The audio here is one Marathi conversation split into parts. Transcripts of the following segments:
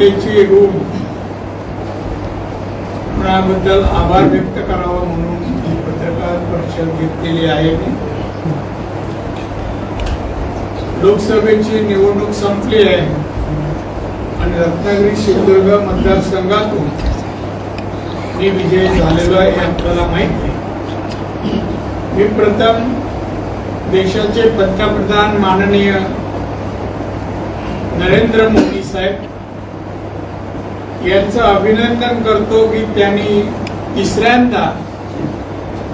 जनतेची रूम. कुणाबद्दल आभार व्यक्त करावा म्हणून ही पत्रकार परिषद घेतलेली आहे. मी लोकसभेची निवडणूक संपली आहे. आणि रत्नागिरी सिंधुदुर्ग मतदारसंघातून मी विजय झालेलो आहे हे आपल्याला माहिती आहे. मी प्रथम देशाचे पंतप्रधान माननीय नरेंद्र मोदी साहेब यांचं अभिनंदन करतो की त्यांनी तिसऱ्यांदा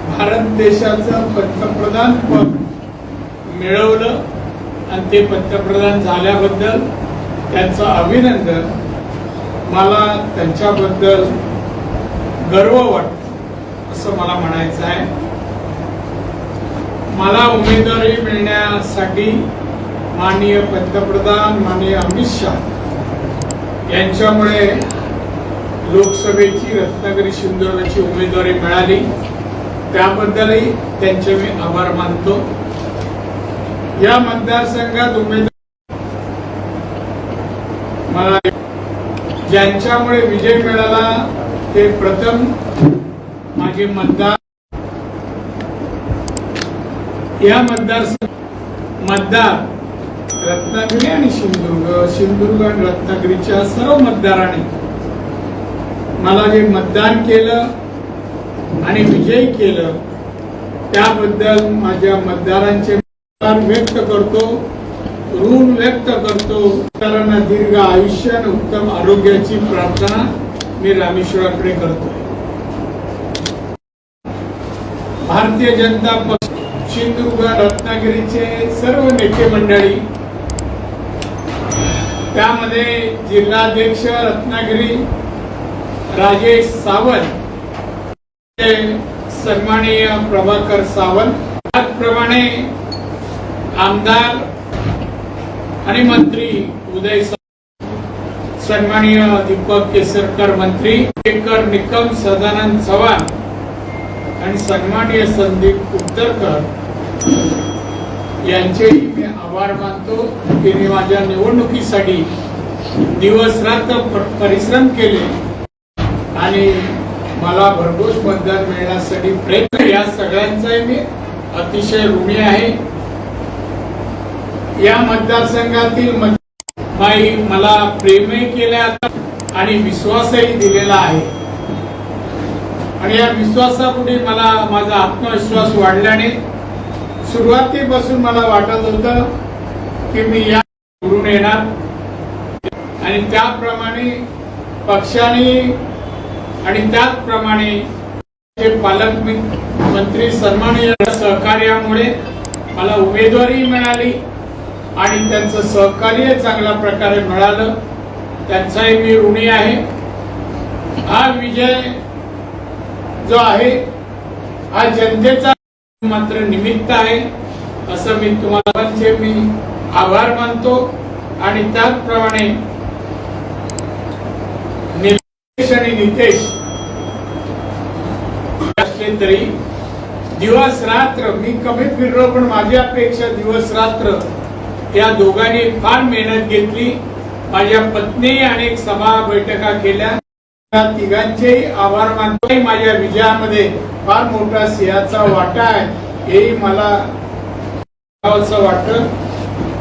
भारत देशाचं पंतप्रधान पद मिळवलं आणि ते पंतप्रधान झाल्याबद्दल त्यांचं अभिनंदन. मला त्यांच्याबद्दल गर्व वाटत असं मला म्हणायचं आहे. मला उमेदवारी मिळण्यासाठी माननीय पंतप्रधान माननीय अमित शहा यांच्यामुळे लोकसभेची रत्नागिरी सिंधुदुर्गची उमेदवारी मिळाली. त्याबद्दलही त्यांचे मी आभार मानतो. या मतदारसंघात उमेदवार मला ज्यांच्यामुळे विजय मिळाला ते प्रथम माझे मतदार या मतदारसंघ मतदार रत्नागिरी आणि सिंधुदुर्ग सिंधुदुर्ग आणि रत्नागिरीच्या सर्व मतदारांनी मला जे मतदान केलं आणि विजयी केलं त्याबद्दल माझ्या मतदारांचे व्यक्त करतो ऋण व्यक्त करतो. मतदारांना दीर्घ आयुष्य आणि उत्तम आरोग्याची प्रार्थना मी रामेश्वराकडे करतोय. भारतीय जनता पक्ष सिंधुदुर्ग रत्नागिरीचे सर्व नेते मंडळी त्यामध्ये जिल्हाध्यक्ष रत्नागिरी राजेश सावंत. सन्माननीय प्रभाकर सावंत. त्याचप्रमाणे आमदार आणि मंत्री उदय सन्माननीय दीपक केसरकर मंत्री केकर निकम सदानंद चव्हाण आणि सन्माननीय संदीप उत्तरकर यांचेही मी आभार मानतो. की मी माझ्या निवडणुकीसाठी दिवस रात्र परिश्रम केले. आणि मला भरघोस मतदान मिळण्यासाठी प्रयत्न या सगळ्यांचाही मी अतिशय ऋणी आहे. या मतदारसंघातील बाई मला प्रेमही केल्या आणि विश्वासही दिलेला आहे. आणि या विश्वासापुढे मला माझा आत्मविश्वास वाढल्याने सुरुवातीपासून मला वाटत होतं की मी या निवडून येणार. आणि त्याप्रमाणे पक्षाने आणि त्याचप्रमाणे ते पालक मंत्री सन्माननीय सहकार्यामुळे मला उमेदवारी मिळाली आणि त्यांचं सहकार्य चांगल्या प्रकारे मिळालं. त्यांचाही मी ऋणी आहे. हा विजय जो आहे हा जनतेचा मात्र निमित्त आहे असं मी तुम्हाला मी आभार मानतो. आणि त्याचप्रमाणे निलेश आणि नितेश असले तरी दिवस रात्र मी कमी फिरलो पण माझ्यापेक्षा दिवस रात्र या दोघांनी फार मेहनत घेतली. माझ्या पत्नी अनेक सभा बैठका केल्या. त्या तिघांचेही आभार मानतो. माझ्या विजयामध्ये फार मोठा सिंहाचा वाटा आहे. हेही मला असं वाटत.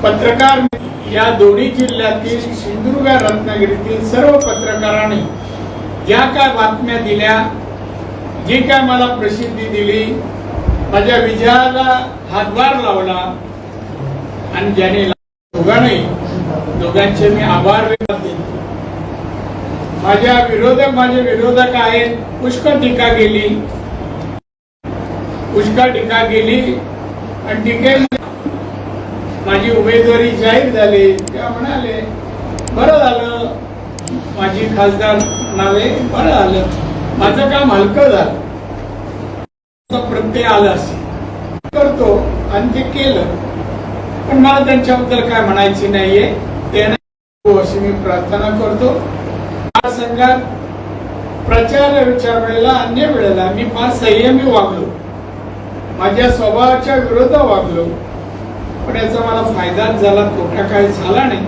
पत्रकार या दोन्ही जिल्ह्यातील सिंधुदुर्ग रत्नागिरीतील सर्व पत्रकारांनी ज्या काय बातम्या दिल्या जी काय मला प्रसिद्धी दिली माझ्या विजयाला हातभार लावला आणि ज्याने दोघांनाही दोघांचे मी आभार माझ्या विरोधक माझे विरोधक आहेत पुष्कळ टीका केली. पुष्कळ टीका केली आणि टीके माझी उमेदवारी जाहीर झाली. त्या म्हणाले बरं झालं. माझी खासदार म्हणाले बरं झालं. माझं काम हलकं झालं. प्रत्यय आलं असेल करतो आणि ते केलं. पण मला त्यांच्याबद्दल काय म्हणायची नाहीये ते हो, अशी मी प्रार्थना करतो. या संघात प्रचाराच्या वेळेला अन्य वेळेला मी फार संयमी वागलो. माझ्या स्वभावाच्या विरोधात वागलो. पण याचा मला फायदाच झाला तोटा काय झाला नाही.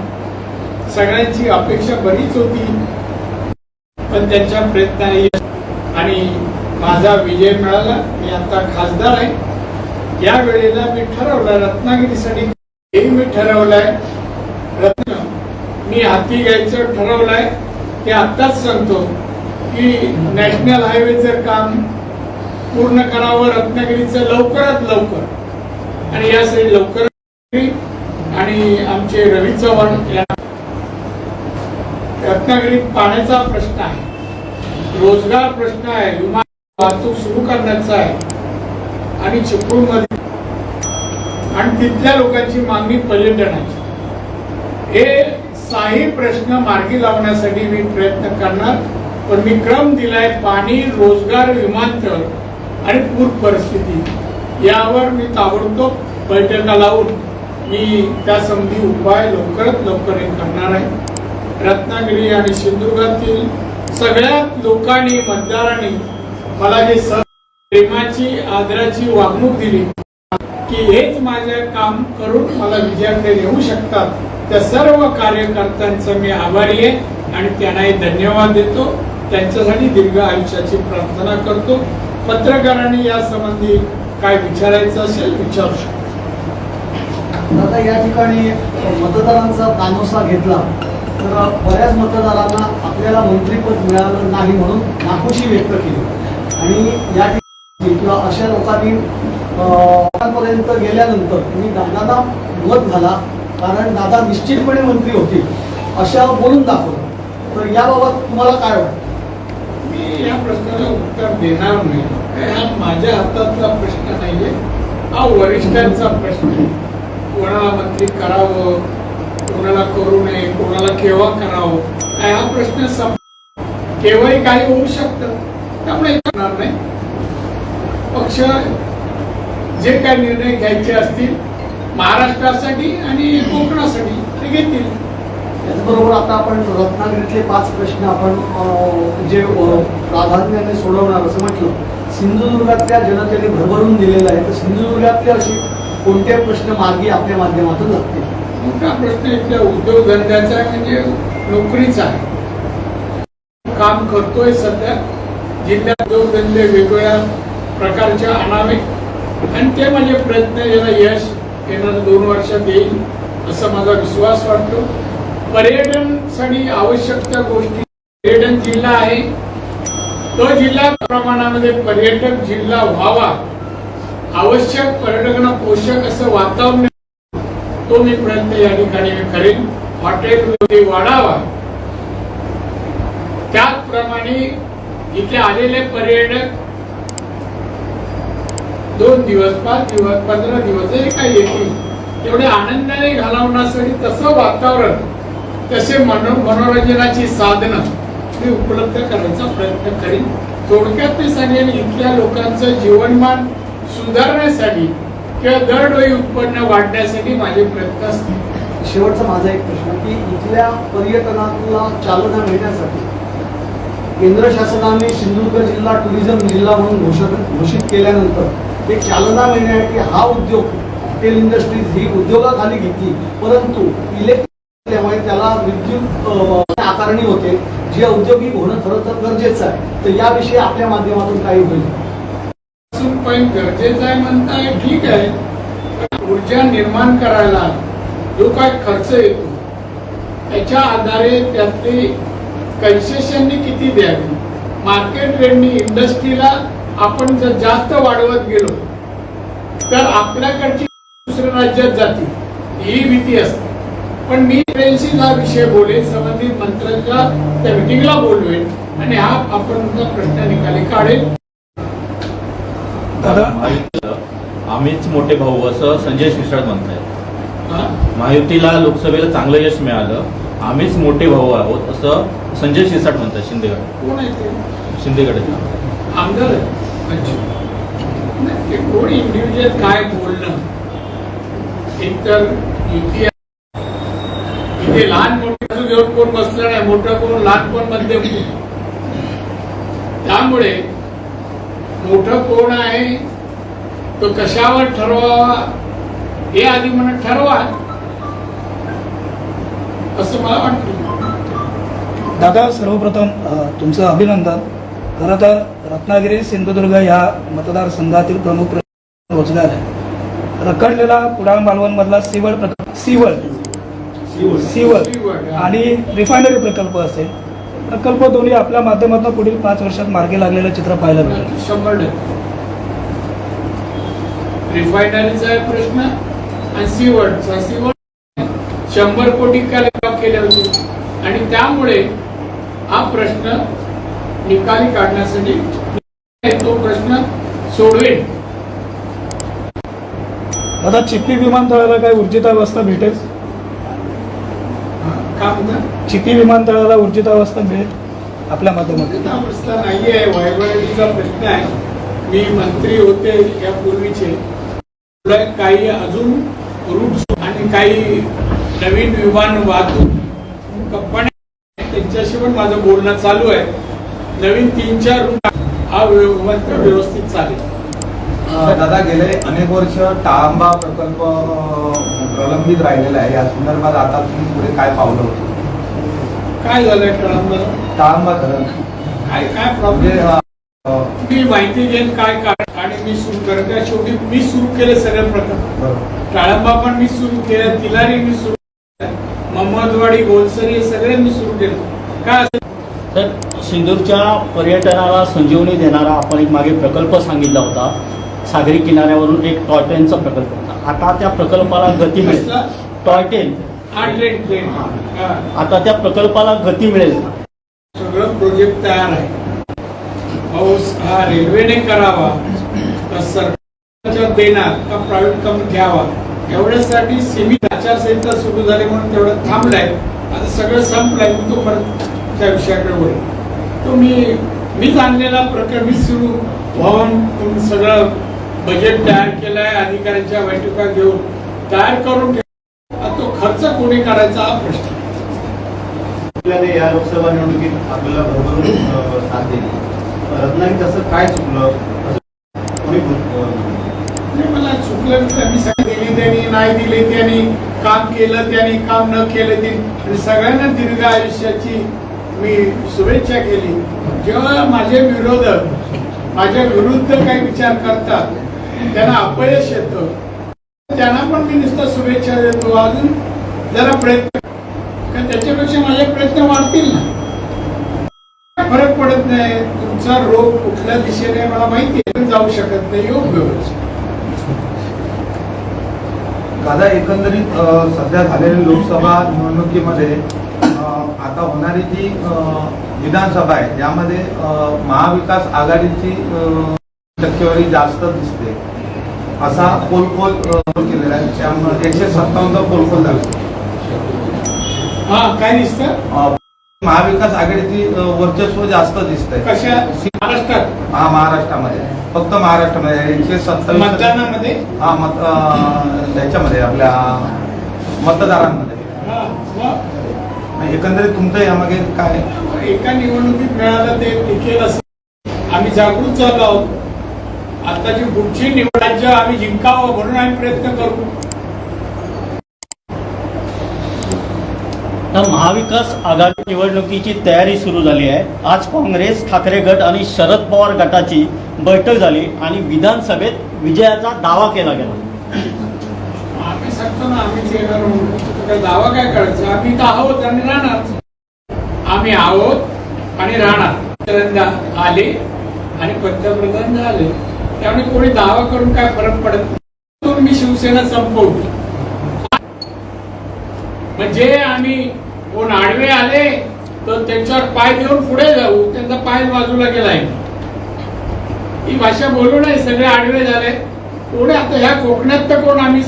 सगळ्यांची अपेक्षा बरीच होती. पण त्यांच्या प्रयत्नाने यश आणि माझा विजय मिळाला मी आता खासदार आहे. या वेळेला मी ठरवलं रत्नागिरीसाठी हे मी ठरवलंय. रत्न मी हाती घ्यायचं ठरवलंय. ते आत्ताच सांगतो की नॅशनल हायवेचं काम पूर्ण करावं रत्नागिरीचं लवकरात लवकर. आणि यासाठी लवकर आणि आमचे रवी चव्हाण या रत्नागिरीत पाण्याचा प्रश्न आहे. रोजगार प्रश्न आहे विमान वाहतूक सुरू करण्याचा आहे. आणि चिपळूणमध्ये आणि तिथल्या लोकांची मागणी पर्यटनाची. हे साही प्रश्न मार्गी लावण्यासाठी मी प्रयत्न करणार पण मी क्रम दिलाय पाणी रोजगार विमानतळ आणि पूर परिस्थिती. यावर मी ताबडतोब बैठका लावून मी त्या संबंधी उपाय लवकरात लवकर करणार आहे. रत्नागिरी आणि सिंधुदुर्गातील सगळ्या लोकांनी मतदारांनी मला जे प्रेमाची आदराची वागणूक दिली की हेच माझे काम करून मला विजयाकडे नेऊ शकतात. त्या सर्व कार्यकर्त्यांचं मी आभारी आहे आणि त्यांनाही धन्यवाद देतो. त्यांच्यासाठी दीर्घ आयुष्याची प्रार्थना करतो. पत्रकारांनी या संबंधी काय विचारायचं असेल विचारू शकतो. दादा या ठिकाणी मतदारांचा कानोसा घेतला. तर बऱ्याच मतदारांना आपल्याला मंत्रीपद मिळालं नाही म्हणून नाखुशी व्यक्त केली. आणि या ठिकाणी किंवा अशा लोकांनी पर्यंत गेल्यानंतर तुम्ही दादाला मत घाला कारण दादा निश्चितपणे मंत्री होतील अशा बोलून दाखवलं. तर याबाबत तुम्हाला काय वाटतं? मी या प्रश्नाला उत्तर देणार नाही. हा माझ्या हातातला प्रश्न नाहीये. हा वरिष्ठांचा प्रश्न आहे. कोणाला मंत्री करावं? कोणाला करू नये कोणाला केव्हा करावं? काय हा प्रश्न सम केव्हाही काही होऊ शकतं. त्यामुळे करणार नाही. पक्ष जे काही निर्णय घ्यायचे असतील महाराष्ट्रासाठी आणि कोकणासाठी ते घेतील. त्याचबरोबर आता आपण रत्नागिरीतले पाच प्रश्न आपण जे प्राधान्याने सोडवणार असं म्हटलं. सिंधुदुर्गातल्या जनतेने भरभरून दिलेलं आहे. तर सिंधुदुर्गातले असे कोणते प्रश्न मार्गी आपल्या माध्यमातून लागतील? मोठा प्रश्न इथल्या उद्योगधंद्याचा म्हणजे नोकरीचा आहे. काम करतोय सध्या. जिल्ह्यात उद्योगधंदे वेगवेगळ्या प्रकारच्या आणावे. आणि ते माझे प्रयत्न याला यश येणाऱ्या दोन वर्षात येईल असा माझा विश्वास वाटतो. पर्यटनसाठी आवश्यक त्या गोष्टी. पर्यटन जिल्हा आहे. तो जिल्हा प्रमाणामध्ये पर्यटक जिल्हा व्हावा. आवश्यक पर्यटकांना पोषक असं वातावरण तो मी प्रयत्न या ठिकाणी मी करेन. हॉटेल मध्ये वाढावा. त्याचप्रमाणे इथे आलेले पर्यटक दोन दिवस पाच दिवस पंधरा दिवस जरी काही येतील तेवढे आनंदाने घालवण्यासाठी तसं वातावरण तसे मनो मनोरंजनाची साधनं मी उपलब्ध करायचा प्रयत्न करीन. थोडक्यात मी सांगेन इथल्या लोकांचं जीवनमान सुधारण्यासाठी किंवा दरडोई उत्पन्न वाढण्यासाठी माझे प्रयत्न असतील. शेवटचा माझा एक प्रश्न की इथल्या पर्यटनाला चालना मिळण्यासाठी केंद्र शासनाने सिंधुदुर्ग जिल्हा टुरिझम जिल्हा म्हणून घोषित घोषित केल्यानंतर ते चालना मिळण्यासाठी हा उद्योग हॉटेल इंडस्ट्रीज ही उद्योगाखाली घेतली. परंतु इलेक्ट्रिक त्याला विद्युत आकारणी होते जे औद्योगिक होणं खरं तर गरजेचं आहे. तर याविषयी आपल्या माध्यमातून काही होईल. पण गरजेचं आहे म्हणताय ठीक आहे. ऊर्जा निर्माण करायला जो काय खर्च येतो त्याच्या आधारे त्यातली कन्सेशननी किती द्यावी? मार्केट रेटनी इंडस्ट्रीला आपण जर जास्त वाढवत गेलो तर आपल्याकडची दुसऱ्या राज्यात जातील ही भीती असते. पण मी ट्रेनशी हा विषय बोलेन संबंधित मंत्र्यांच्या त्या मिटिंगला बोलवेन आणि हा आपण प्रश्न निकाली काढेल आम्हीच मोठे भाऊ असं संजय शिरसाट म्हणतायत हा? महायुतीला लोकसभेला चांगलं यश मिळालं आम्हीच मोठे भाऊ आहोत असं संजय शिरसाट म्हणतात शिंदेगड कोण आहे ते शिंदेगड आमदार आहे? कोण इंडिव्हिज्युअल काय बोलणं एक तर युती. इथे लहान मोठे घेऊन कोण बसलं नाही मोठं कोण लहान कोण मध्यम त्यामुळे मोठं कोण आहे तो कशावर ठरवावा हे आधी म्हणा ठरवा. असं मला वाटतं. दादा सर्वप्रथम तुमचं अभिनंदन. खरं तर रत्नागिरी सिंधुदुर्ग या मतदारसंघातील प्रमुख रोजगार आहे. रखडलेला कुडाळ मालवणमधला सिवळ प्रकल्प सिवळ. सिवळ. सिवळ. आणि रिफायनरी प्रकल्प असेल. प्रकल्प दोन्ही आपल्या माध्यमातून पुढील पाच वर्षात मार्गी लागलेलं चित्र पाहायला मिळेल. शंभर टक्के. रिफायनरीचा एक प्रश्न आणि सीवर्डचा सीवर्ड शंभर कोटी का केले होते. आणि त्यामुळे हा प्रश्न निकाली काढण्यासाठी तो प्रश्न सोडवेल दादा चिपी विमानतळाला काय ऊर्जितावस्था भेटेल? का म्हणतात चिपी विमानतळाला ऊर्जितावस्था मिळेल आपल्या माध्यमातून. हा प्रश्न नाही आहे प्रश्न आहे. मी मंत्री होते यापूर्वीचे. काही अजून रूट आणि काही नवीन विमान वाहतूक. कंपन्या त्यांच्याशी पण माझं बोलणं चालू आहे. नवीन तीन चार रूट हा व्यवस्थित चालेल. दादा गेले अनेक वर्ष टाळंबा प्रकल्प प्रलंबित राहिलेला आहे. या संदर्भात आता तुम्ही पुढे काय पावलं होतं काय झालंय कळंबर टाळंबा धरण काय काय म्हणजे प्रॉब्लेम अ, मी माहिती घेईन काय कारण. आणि मी सुरू करत. शेवटी मी सुरू केले सगळे प्रकल्प. टाळंबा पण मी सुरू केलं तिलारी मी सुरू केलं महम्मदवाडी गोलसरी हे सगळे मी सुरू केलं. काय तर सिंदूरच्या पर्यटनाला संजीवनी देणारा आपण एक मागे प्रकल्प सांगितला होता. सागरी किनाऱ्यावरून एक टॉय ट्रेनचा प्रकल्प होता. आता त्या प्रकल्पाला गती मिळेल? Toy train. आता त्या प्रकल्पाला गती मिळेल. सगळं प्रोजेक्ट तयार आहे. पाऊस हा रेल्वेने करावा का सरकारच्या देणार का प्रायव्हेट कंपनी घ्यावा एवढ्यासाठी सीमित आचारसंहिता सुरू झाली म्हणून तेवढं थांबलाय. आता सगळं संपलंय तो परत त्या विषयाकडे वळेल तो मी मीच आणलेला प्रकरण मी सुरू. व्हावून तुम्ही सगळं बजेट तयार केलंय अधिकाऱ्यांच्या बैठका घेऊन तयार करून तो खर्च कोणी करायचा हा प्रश्न. या लोकसभा निवडणुकीत आपल्याला अ, साथ दिली. रत्नागिरीत असं काय चुकलं? मला चुकलं सगळं दिली त्यांनी नाही दिली त्यांनी. काम केलं त्यांनी काम न केलं ते. आणि सगळ्यांना दीर्घ आयुष्याची मी शुभेच्छा केली. जेव्हा माझे विरोधक माझ्या विरुद्ध काही विचार करतात त्यांना अपयश येतं. त्यांना पण मी नुसतं शुभेच्छा देतो. अजून जरा प्रयत्न का त्याच्यापेक्षा माझे प्रयत्न वाढतील ना. फरक पडत नाही. तुमचा रोग कुठल्या दिशेने मला माहिती आहे. जाऊ शकत नाही. योग्य होईल दादा एकंदरीत सध्या झालेल्या लोकसभा निवडणुकीमध्ये आता होणारी जी विधानसभा आहे यामध्ये महाविकास आघाडीची टक्केवारी जास्त दिसते. असा पोलखोल केलेला आहे. त्यामुळे एकशे सत्तावन्न पोलखोल झाला. हा काय दिसतं महाविकास आघाडीची वर्चस्व जास्त दिसतंय. कशा? महाराष्ट्रात? हा महाराष्ट्रामध्ये. फक्त महाराष्ट्रामध्ये एकशे सत्तावीस मतदानामध्ये? हा मत अ, ह्याच्यामध्ये आपल्या मतदारांमध्ये. हा, एकंदरीत तुमचं यामागे काय? एका निवडणुकीत मिळालं ते टिकेल असं. आम्ही जागृत झालो आहोत. आताची पुढची निवड राज्य आम्ही जिंकावं म्हणून आम्ही प्रयत्न करू. महाविकास आघाडी निवडणुकीची तयारी सुरू झाली आहे. आज काँग्रेस ठाकरे गट आणि शरद पवार गटाची बैठक झाली आणि विधानसभेत विजयाचा दावा केला गेला. आम्ही सांगतो ना. तर दावा काय करायचा? आम्ही तर आहोत आणि राहणार. आम्ही आहोत आणि राहणार. आले आणि पंतप्रधान झाले. त्यामुळे कोणी दावा करून काय फरक पडत मी शिवसेना संपवली म्हणजे आम्ही कोण आडवे आले तर त्यांच्यावर पाय देऊन पुढे जाऊ. त्यांचा पाय बाजूला गेलाय. ही भाषा बोलू नाही सगळे आडवे झाले. पुढे आता ह्या कोकणात तर कोण आम्ही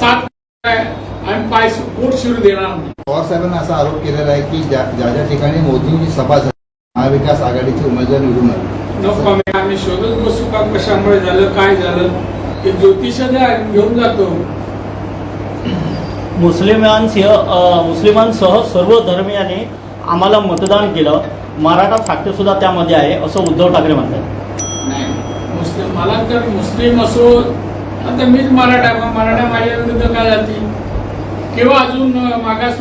सात आम्ही पाय कोट शिरू देणार नाही. पवार साहेबांना असा आरोप केलेला आहे की ज्या ज्या ज्या ठिकाणी मोदींची सभा झाली महाविकास आघाडीचे उमेदवार निवडून आले. नको आम्ही- शोधत बसू का? कशामुळे झालं? काय झालं? हे ज्योतिष घेऊन जातो. मुस्लिमांसह मुस्लिमांसह सर्व धर्मियांनी आम्हाला मतदान केलं. मराठा फॅक्टर सुद्धा त्यामध्ये आहे असं उद्धव ठाकरे म्हणतात. नाही. मुस्लिम मला तर मुस्लिम असो आता मीच मराठा मराठा माझ्या विरुद्ध काय जातील किंवा अजून मागास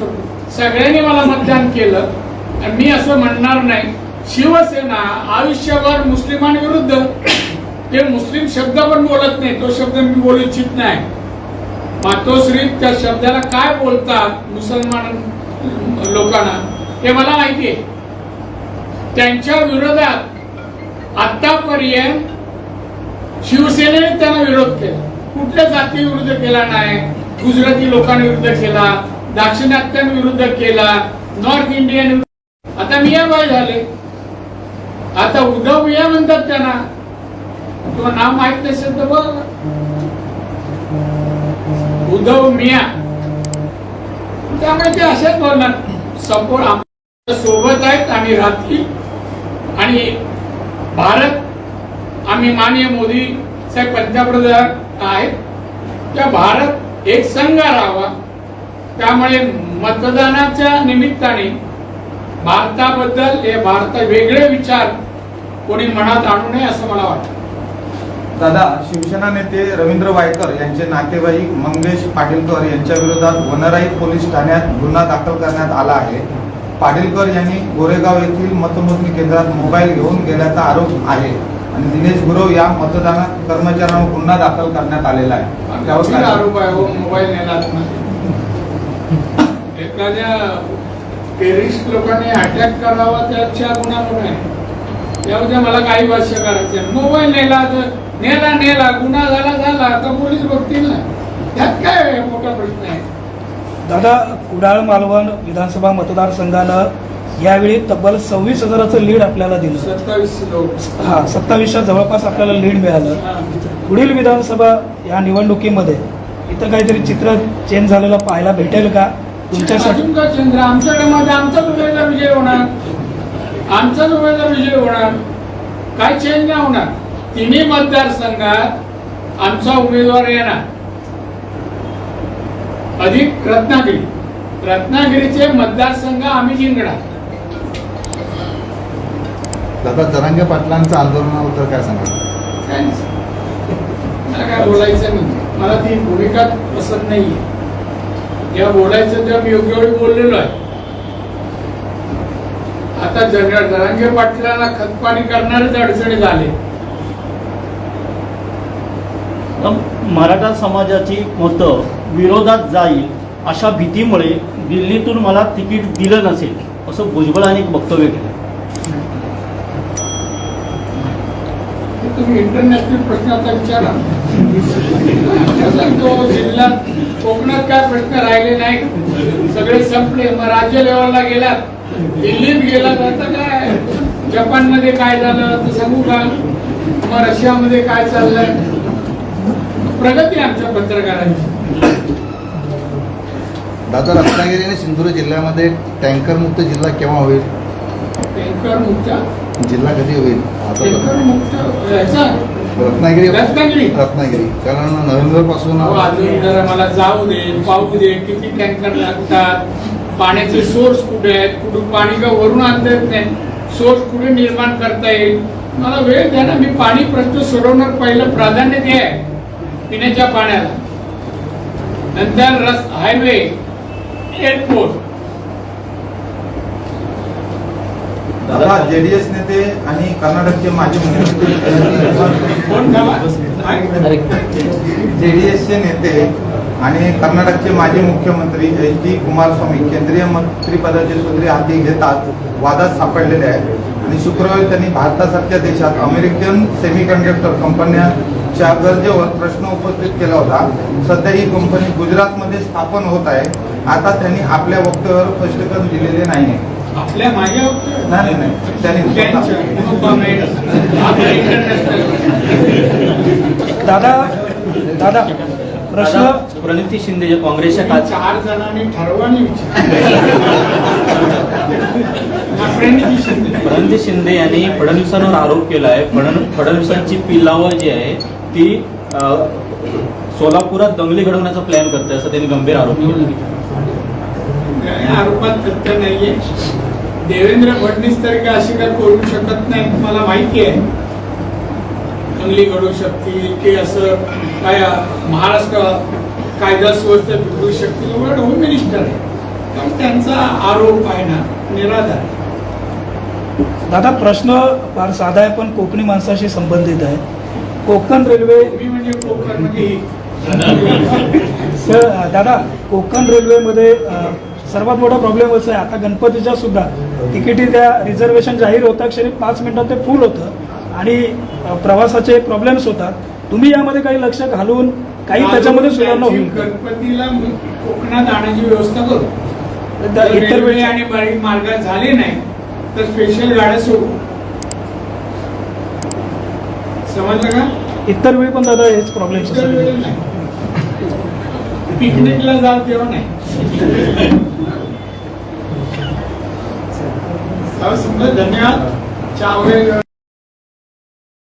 सगळ्यांनी मला मतदान केलं आणि मी असं म्हणणार नाही. शिवसेना आयुष्यभर मुस्लिमांविरुद्ध ते मुस्लिम शब्द पण बोलत नाही. तो शब्द मी बोलू इच्छित नाही. मातोश्री त्या शब्दाला काय बोलतात मुसलमान लोकांना हे मला माहिती आहे. त्यांच्या विरोधात आतापर्यंत शिवसेनेने त्यांना विरोध केला. कुठल्या जाती विरुद्ध केला नाही. गुजराती लोकांविरुद्ध केला. दाक्षिणात्यांविरुद्ध केला. नॉर्थ इंडियन आता मियाबाई झाले आता उद्धव मिया म्हणतात त्यांना. तुला नाव माहीत नसेल तर बघ उद्धव मिया. त्यामुळे ते असेच बोलणार. संपूर्ण आमच्यासोबत आहेत आम्ही राहतील आणि भारत आम्ही माननीय मोदी साहेब पंतप्रधान आहेत. त्या भारत एक संघ राहावा. त्यामुळे मतदानाच्या निमित्ताने भारताबद्दल हे भारत वेगळे विचार कोणी मनात आणू नये असं मला वाटतं. दादा शिवसेना नेते रवींद्र वायकर यांचे नातेवाईक मंगेश पाटीलकर यांच्या विरोधात वनराई पोलीस ठाण्यात गुन्हा दाखल करण्यात आला आहे. पाटीलकर यांनी गोरेगाव येथील मतमोजणी केंद्रात मोबाईल घेऊन गेल्याचा आरोप आहे आणि दिनेश गुरव या मतदान कर्मचाऱ्यांवर गुन्हा दाखल करण्यात आलेला आहे. आरोप आहे हो मोबाईल एखाद्या टेरिस्ट लोकांनी अटॅक करावा त्याच्या गुन्हा आहे त्यामध्ये मला काही भाष्य करायचे. मोबाईल नेला तर नेला नेला. गुन्हा झाला झाला. तर पोलीस बघतील ना. त्यात काय मोठा प्रश्न आहे? दादा कुडाळ मालवण विधानसभा मतदारसंघानं यावेळी तब्बल सव्वीस हजाराचं लीड आपल्याला दिलं. सत्तावीस हा सत्तावीसच्या जवळपास आपल्याला लीड मिळालं. पुढील विधानसभा या निवडणुकीमध्ये इथं काहीतरी चित्र चेंज झालेलं पाहायला भेटेल का? तुमच्यासाठी आमच्याकडे मध्ये आमचाच विजय होणार. आमचाच उमेदवार विजय होणार. काय चेंज नाही होणार. तिन्ही मतदारसंघात आमचा उमेदवार येणार. अधिक रत्नागिरी. रत्नागिरीचे मतदारसंघ आम्ही जिंकणार. दादा जरांगे पाटलांचं आंदोलनाबद्दल काय सांगा नाही. मला काय बोलायचं नाही. मला ती भूमिका पसंत नाहीये. जेव्हा बोलायचं तेव्हा मी योग्य वेळी बोललेलो आहे. आता जरांगे पाटलाला खतपाणी करणारेच अडचणी झाले पण मराठा समाजाची मतं विरोधात जाईल अशा भीतीमुळे दिल्लीतून मला तिकीट दिलं नसेल असं भुजबळांनी एक वक्तव्य केलं. तुम्ही इंटरनॅशनल प्रश्न आता विचारा. तो जिल्ह्यात कोकणात काय प्रश्न राहिले नाही सगळे संपले मग राज्य लेवलला गेलात. दिल्लीत गेलात आता काय? जपानमध्ये काय झालं तर सांगू का? मग रशियामध्ये काय चाललंय? प्रगती आमच्या पत्रकारांची. दादा रत्नागिरी आणि सिंधुदुर्ग जिल्ह्यामध्ये टँकर मुक्त जिल्हा केव्हा होईल? टँकर मुक्त? जिल्हा कधी होईल? टँकर आता मुक्त? याचा? रत्नागिरी रत्नागिरी. रत्नागिरी. कारण नोव्हेंबरपासून मला जाऊ दे पाहू दे किती टँकर लागतात. पाण्याचे सोर्स कुठे आहेत? कुठून पाणी का वरून आणता येत नाही? सोर्स कुठे निर्माण करता येईल? मला वेळ द्या ना. मी पाणी प्रश्न सोडवणार. पहिलं प्राधान्य आहे. पिण्याच्या पाण्याला. नंतर रस हायवे एअरपोर्ट दादा जेडीएस नेते आणि कर्नाटकचे माजी मुख्यमंत्री जेडीएसचे नेते आणि कर्नाटकचे माजी मुख्यमंत्री एच डी कुमारस्वामी केंद्रीय मंत्रिपदाचे सूत्रे हाती घेतात वादात सापडलेले आहेत. आणि शुक्रवारी त्यांनी भारतासारख्या देशात अमेरिकन सेमीकंडक्टर कंपन्यांच्या गरजेवर प्रश्न उपस्थित केला होता. सध्या ही कंपनी गुजरातमध्ये स्थापन होत आहे. आता त्यांनी आपल्या वक्तव्यावर स्पष्टीकरण दिलेले नाही आपल्या माझ्या नाही नाही, नाही. त्यांनी. दादा दादा प्रश्न प्रणिती शिंदे जे काँग्रेसच्या काल चार जणांनी ठरवाने प्रणिती शिंदे. यांनी फडणवीसांवर आरोप केला आहे फडण फडणवीसांची पिल्लावं जी आहे ती सोलापुरात दंगली घडवण्याचा प्लॅन करते असं त्यांनी गंभीर आरोप केला. या आरोपात तथ्य नाहीये. देवेंद्र फडणवीस तरी काय अशी काय करू शकत नाही मला माहिती आहे. चांगली घडू शकतील की असं काय महाराष्ट्र कायदा सुव्यवस्था बिघडू शकतील उलट होम मिनिस्टर आहे. तर त्यांचा आरोप आहे ना निराधार. दादा प्रश्न फार साधा आहे पण कोकणी माणसाशी संबंधित आहे. कोकण रेल्वे मी म्हणजे कोकण म्हणजे सर दादा कोकण रेल्वेमध्ये सर्वात मोठा प्रॉब्लेम असा आहे. आता गणपतीच्या सुद्धा तिकिटी त्या रिझर्वेशन जाहीर होता क्षणी पाच मिनिटात ते फुल होतं. आणि प्रवासाचे प्रॉब्लेम्स होतात. तुम्ही यामध्ये काही लक्ष घालून काही त्याच्यामध्ये सुधारणा होईल? गणपतीला कोकणात आणण्याची व्यवस्था करू. इतर वेळी आणि बारीक मार्गात झाले नाही तर स्पेशल गाड्या सोडू. समजलं का? इतर वेळी पण दादा हेच नाही. पिकनिकला जाल तेव्हा नाही. समजा धन्यवाद. चहा वगैरे